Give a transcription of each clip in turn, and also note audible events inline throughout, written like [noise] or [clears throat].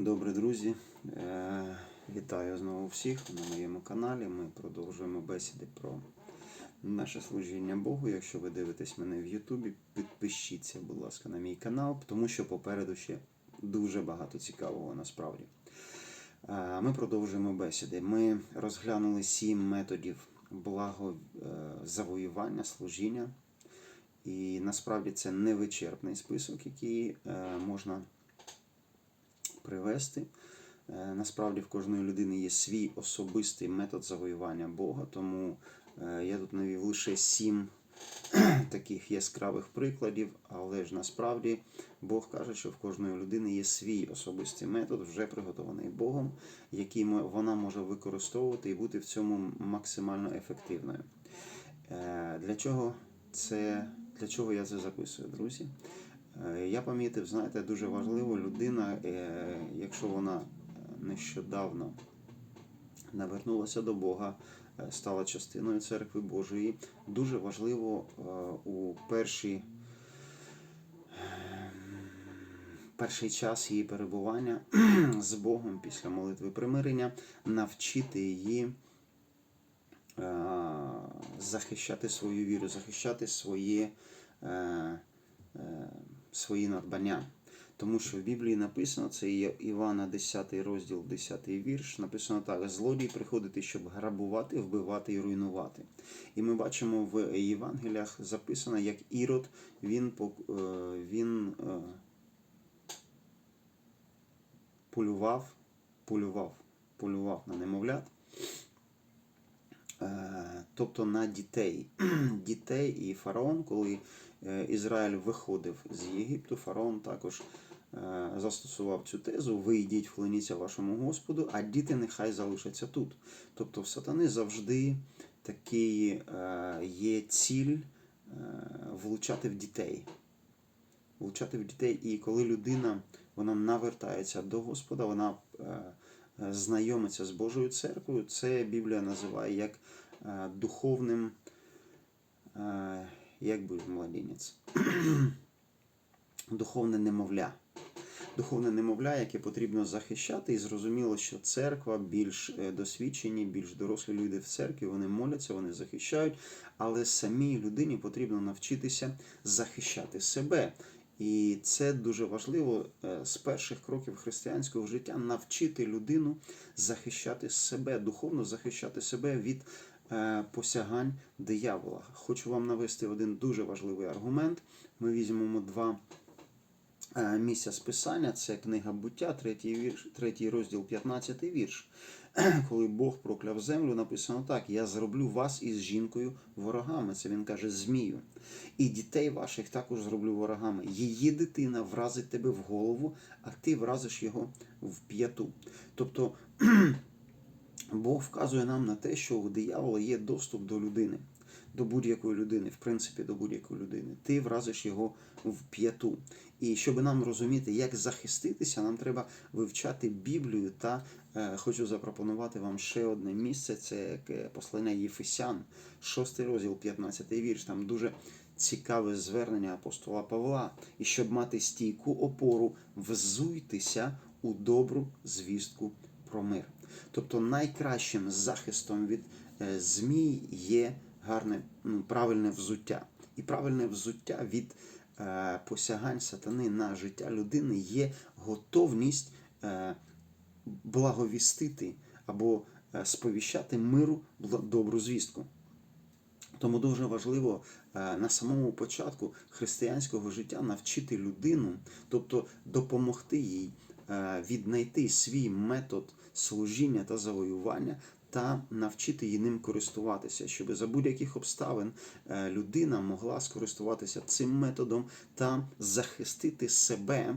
Добре, друзі. Е, Вітаю знову всіх на моєму каналі. Ми продовжуємо бесіди про наше служіння Богу. Якщо ви дивитесь мене в Ютубі, підпишіться, будь ласка, на мій канал, тому що попереду ще дуже багато цікавого насправді. Е, Ми продовжуємо бесіди. Ми розглянули сім методів благозавоювання, служіння. І насправді це невичерпний список, який е, можна привести. Е, Насправді в кожної людини є свій особистий метод завоювання Бога, тому е, я тут навів лише сім [clears throat] таких яскравих прикладів, але ж насправді Бог каже, що в кожної людини є свій особистий метод, вже приготований Богом, який вона може використовувати і бути в цьому максимально ефективною. Е, Для чого це для чого я це записую, друзі? Е, Я помітив, знаєте, дуже важливо людина, е, якщо вона нещодавно навернулася до Бога, е, стала частиною церкви Божої. Дуже важливо у перші, перший час її перебування [clears throat] з Богом після молитви примирення навчити її захищати свою віру, захищати своє, свої надбання. Тому що в Біблії написано, це є Івана 10 розділ, 10 вірш, написано так: злодій приходити, щоб грабувати, вбивати і руйнувати. І ми бачимо в Євангеліях записано, як Ірод він, е, він е, полював, полював, полював на немовлят. Тобто на дітей. [clears throat] Дітей і фараон, коли е, Ізраїль виходив з Єгипту, фараон також е, застосував цю тезу: вийдіть, вклоніться вашому Господу, а діти нехай залишаться тут. Тобто в сатани завжди такий е, є ціль влучати в дітей. Влучати в дітей, і коли людина вона навертається до Господа, вона знайомиться з Божою церквою, це Біблія називає як духовним, е, як би младенець, [clears throat] духовне немовля. Духовне немовля, яке потрібно захищати, і зрозуміло, що церква більш е, досвідчені, більш дорослі люди в церкві, вони моляться, вони захищають, але самій людині потрібно навчитися захищати себе. І це дуже важливо е, з перших кроків християнського життя навчити людину захищати себе, духовно захищати себе від е, посягань диявола. Хочу вам навести один дуже важливий аргумент. Ми візьмемо два е, місця з писання. Це книга буття, третій, вірш, третій розділ, 15 вірш. [clears throat] Коли Бог прокляв землю, написано так: Я зроблю вас із жінкою ворогами. Це він каже змію. І дітей ваших також зроблю ворогами. Її дитина вразить тебе в голову, а ти вразиш його в п'яту. Тобто [clears throat] Бог вказує нам на те, що у диявола є доступ до людини, до будь-якої людини, в принципі, до будь-якої людини. Ти вразиш його в п'яту. І щоб нам розуміти, як захиститися, нам треба вивчати Біблію та е, хочу запропонувати вам ще одне місце. Це е, послання Єфесян, 6 розділ, 15 вірш. Там дуже цікаве звернення апостола Павла. І щоб мати стійку опору, взуйтеся у добру звістку про мир. Тобто найкращим захистом від е, змій є гарне, ну, правильне взуття. І правильне взуття від е, посягань сатани на життя людини є готовність е, благовістити або сповіщати миру добру звістку. Тому дуже важливо на самому початку християнського життя навчити людину, тобто допомогти їй віднайти свій метод служіння та завоювання. Та навчити її ним користуватися, щоб за будь-яких обставин е, людина могла скористуватися цим методом та захистити себе,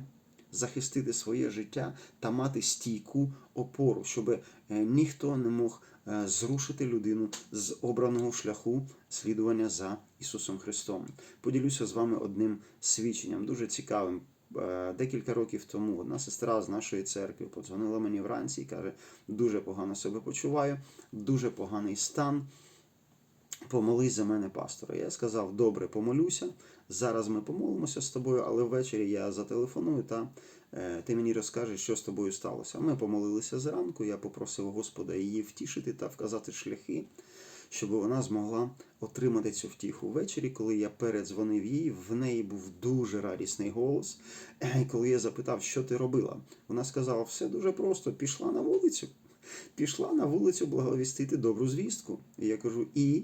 захистити своє життя та мати стійку опору, щоб е, ніхто не мог е, зрушити людину з обраного шляху слідування за Ісусом Христом. Поділюся з вами одним свідченням, дуже цікавим. Е, Декілька років тому одна сестра з нашої церкви подзвонила мені вранці і каже: дуже погано себе почуваю, дуже поганий стан. Помолись за мене, пастора. Я сказав: добре, помолюся. Зараз ми помолимося з тобою, але ввечері я зателефоную та е, ти мені розкажеш, що з тобою сталося. Ми помолилися зранку, я попросив Господа її втішити та вказати шляхи, щоб вона змогла отримати цю втіху. Ввечері, коли я передзвонив їй, в неї був дуже радісний голос. І коли я запитав, що ти робила, вона сказала, все дуже просто, пішла на вулицю. Пішла на вулицю благовістити добру звістку. І я кажу, і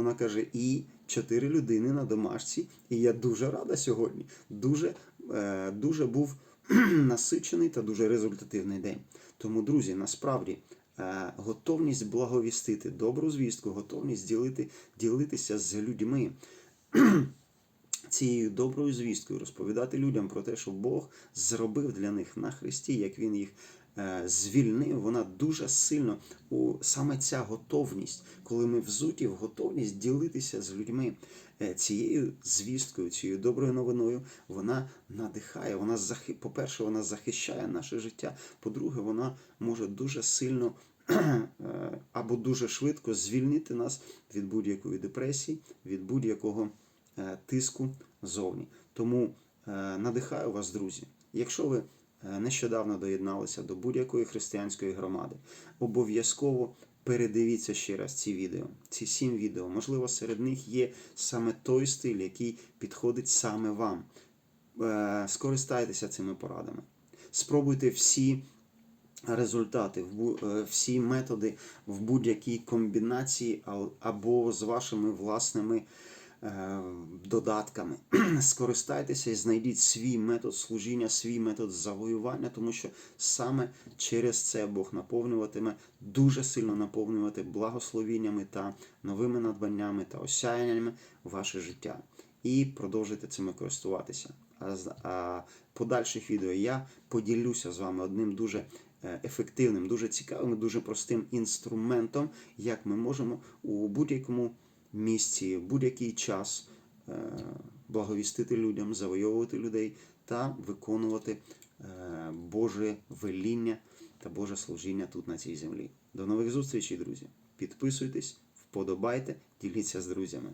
вона каже, і чотири людини на домашці. І я дуже рада сьогодні. Дуже, е, дуже був [clears throat] насичений та дуже результативний день. Тому, друзі, насправді е, готовність благовістити добру звістку, готовність ділити, ділитися з людьми. [clears throat] Цією доброю звісткою розповідати людям про те, що Бог зробив для них на Христі, як Він їх звільнив, вона дуже сильно у саме ця готовність, коли ми взуті в готовність ділитися з людьми е, цією звісткою, цією доброю новиною, вона надихає. Вона по-перше, вона захищає наше життя. По-друге, вона може дуже сильно [clears throat] е, або дуже швидко звільнити нас від будь-якої депресії, від будь-якого е, тиску зовні. Тому е, надихаю вас, друзі. Якщо ви е, нещодавно доєдналися до будь-якої християнської громади, обов'язково передивіться ще раз ці відео, ці сім відео. Можливо, серед них є саме той стиль, який підходить саме вам. Е, Скористайтеся цими порадами. Спробуйте всі результати, е, всі методи в будь-якій комбінації або з вашими власними е, додатками. [clears throat] Скористайтеся і знайдіть свій метод служіння, свій метод завоювання, тому що саме через це Бог наповнюватиме, дуже сильно наповнювати благословіннями та новими надбаннями та осяяннями ваше життя. І продовжуйте цими користуватися. А з подальших відео я поділюся з вами одним дуже е, ефективним, дуже цікавим, дуже простим інструментом, як ми можемо у будь-якому місці, в будь-який час е, благовістити людям, завойовувати людей та виконувати е, Боже веління та Боже служіння тут на цій землі. До нових зустрічей, друзі! Підписуйтесь, вподобайте, діліться з друзями.